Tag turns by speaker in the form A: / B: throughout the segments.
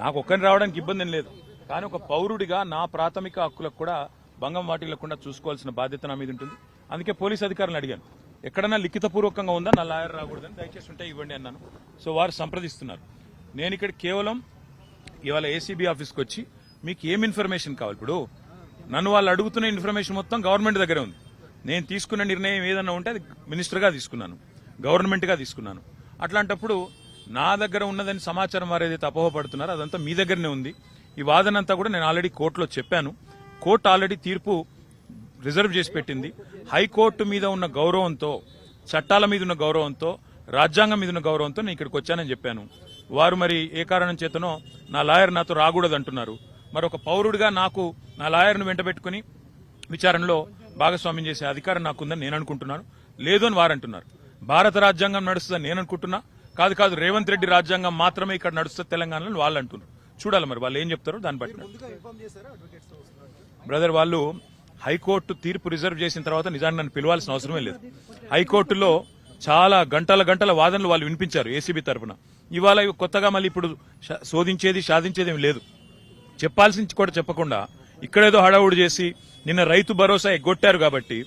A: నాకు ఒక్కరిని రావడానికి ఇబ్బంది ఏం లేదు. కానీ ఒక పౌరుడిగా నా ప్రాథమిక హక్కులకు కూడా భంగం వాటిల్లకుండా చూసుకోవాల్సిన బాధ్యత నా మీద ఉంటుంది అందుకే పోలీస్ అధికారులను అడిగాను. ఎక్కడన్నా లిఖితపూర్వకంగా ఉందా? నా లాయర్ రాకూడదని దయచేసి ఉంటే ఇవ్వండి అన్నాను. సో వారు సంప్రదిస్తున్నారు. నేను ఇక్కడ కేవలం ఇవాళ ఏసీబీ ఆఫీస్కి వచ్చి మీకు ఏం ఇన్ఫర్మేషన్ కావాలి? ఇప్పుడు నన్ను వాళ్ళు అడుగుతున్న ఇన్ఫర్మేషన్ మొత్తం గవర్నమెంట్ దగ్గరే ఉంది. నేను తీసుకున్న నిర్ణయం ఏదన్నా ఉంటే అది మినిస్టర్గా తీసుకున్నాను. గవర్నమెంట్గా తీసుకున్నాను. అట్లాంటప్పుడు నా దగ్గర ఉన్నదని సమాచారం వారు ఏదైతే అపోహపడుతున్నారో అదంతా మీ దగ్గరనే ఉంది. ఈ వాదన అంతా కూడా నేను ఆల్రెడీ కోర్టులో చెప్పాను. కోర్టు ఆల్రెడీ తీర్పు రిజర్వ్ చేసి పెట్టింది. హైకోర్టు మీద ఉన్న గౌరవంతో చట్టాల మీద ఉన్న గౌరవంతో రాజ్యాంగం మీద ఉన్న గౌరవంతో నేను ఇక్కడికి వచ్చానని చెప్పాను. వారు మరి ఏ కారణం చేతనో నా లాయర్ నాతో రాకూడదు అంటున్నారు మరి ఒక పౌరుడిగా నాకు నా లాయర్ను వెంటబెట్టుకుని విచారణలో భాగస్వామ్యం చేసే అధికారం నాకుందని నేను అనుకుంటున్నాను. లేదు అని వారంటున్నారు. భారత రాజ్యాంగం నడుస్తుందని నేను అనుకుంటున్నా. కాదు కాదు రేవంత్ రెడ్డి రాజ్యాంగం మాత్రమే ఇక్కడ నడుస్తుంది తెలంగాణలో వాళ్ళు అంటున్నారు. చూడాలి మరి వాళ్ళు ఏం చెప్తారో దాన్ని బట్టి బ్రదర్ వాళ్ళు హైకోర్టు తీర్పు రిజర్వ్ చేసిన తర్వాత నిజాన్ని నన్ను పిలవాల్సిన అవసరమే లేదు. హైకోర్టులో చాలా గంటల గంటల వాదనలు వాళ్ళు వినిపించారు ఏసీబీ తరఫున ఇవాళ ఇవి కొత్తగా మళ్ళీ ఇప్పుడు శోధించేది సాధించేది ఏం లేదు. చెప్పాల్సింది కూడా చెప్పకుండా ఇక్కడేదో హడావుడి చేసి నిన్న రైతు భరోసా ఎగ్గొట్టారు కాబట్టి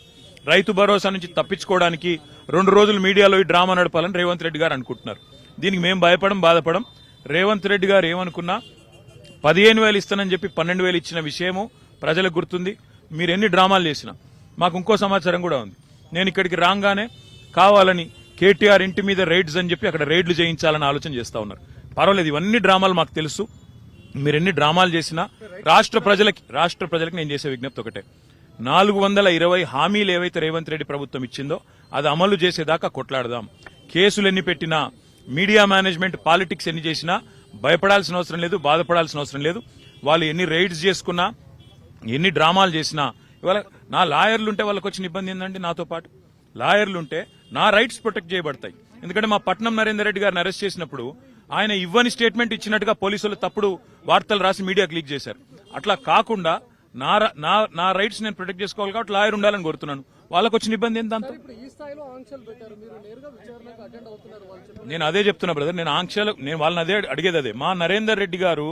A: రైతు భరోసా నుంచి తప్పించుకోవడానికి రెండు రోజులు మీడియాలో ఈ డ్రామా నడపాలని రేవంత్ రెడ్డి గారు అనుకుంటున్నారు. దీనికి మేము భయపడం బాధపడం. రేవంత్ రెడ్డి గారు ఏమనుకున్నా పదిహేను వేలు ఇస్తానని చెప్పి పన్నెండు వేలు ఇచ్చిన విషయము ప్రజలకు గుర్తుంది. మీరు ఎన్ని డ్రామాలు చేసినా. మాకు ఇంకో సమాచారం కూడా ఉంది. నేను ఇక్కడికి రాగానే కావాలని కేటీఆర్ ఇంటి మీద రైడ్స్ అని చెప్పి అక్కడ రైడ్లు చేయించాలని ఆలోచన చేస్తా ఉన్నారు. పర్వాలేదు ఇవన్నీ డ్రామాలు మాకు తెలుసు. మీరు ఎన్ని డ్రామాలు చేసినా రాష్ట్ర ప్రజలకి రాష్ట్ర ప్రజలకి నేను చేసే విజ్ఞప్తి ఒకటే. నాలుగు వందల ఇరవై హామీలు ఏవైతే రేవంత్ రెడ్డి ప్రభుత్వం ఇచ్చిందో అది అమలు చేసేదాకా కొట్లాడదాం. కేసులు ఎన్ని పెట్టినా మీడియా మేనేజ్మెంట్ పాలిటిక్స్ ఎన్ని చేసినా భయపడాల్సిన అవసరం లేదు బాధపడాల్సిన అవసరం లేదు. వాళ్ళు ఎన్ని రైడ్స్ చేసుకున్నా ఎన్ని డ్రామాలు చేసినా ఇవాళ నా లాయర్లు ఉంటే వాళ్ళకి వచ్చిన ఇబ్బంది ఏంటంటే నాతో పాటు? లాయర్లు ఉంటే నా రైట్స్ ప్రొటెక్ట్ చేయబడతాయి. ఎందుకంటే మా పట్నం నరేందర్ రెడ్డి గారిని అరెస్ట్ చేసినప్పుడు ఆయన ఇవ్వని స్టేట్మెంట్ ఇచ్చినట్టుగా పోలీసులు తప్పుడు వార్తలు రాసి మీడియాకి లీక్ చేశారు. అట్లా కాకుండా నా నా నా రైట్స్ నేను ప్రొటెక్ట్ చేసుకోవాలి కాబట్టి లాయర్ ఉండాలని కోరుతున్నాను. వాళ్ళకి వచ్చిన ఇబ్బంది ఏంటి దాంతో? నేను అదే చెప్తున్నా బ్రదర్ నేను ఆంక్షలు నేను వాళ్ళని అదే అడిగేది అదే. మా నరేందర్ రెడ్డి గారు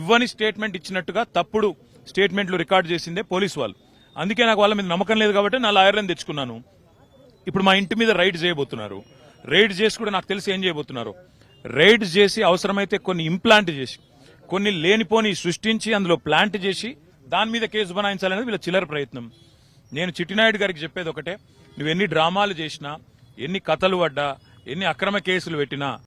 A: ఇవ్వని స్టేట్మెంట్ ఇచ్చినట్టుగా తప్పుడు స్టేట్మెంట్లు రికార్డ్ చేసిందే పోలీసు వాళ్ళు. అందుకే నాకు వాళ్ళ మీద నమ్మకం లేదు కాబట్టి నా లాయర్లను తెచ్చుకున్నాను. ఇప్పుడు మా ఇంటి మీద రైడ్ చేయబోతున్నారు. రైడ్ చేసి కూడా నాకు తెలిసి ఏం చేయబోతున్నారు? రైడ్ చేసి అవసరమైతే కొన్ని ఇంప్లాంట్ చేసి కొన్ని లేనిపోని సృష్టించి అందులో ప్లాంట్ చేసి దాని మీద కేసు బనాయించాలనేది వీళ్ళ చిల్లర ప్రయత్నం. నేను చిట్టినాయుడు గారికి చెప్పేది ఒకటే. నువ్వు ఎన్ని డ్రామాలు చేసినా ఎన్ని కథలు పడ్డా ఎన్ని అక్రమ కేసులు పెట్టినా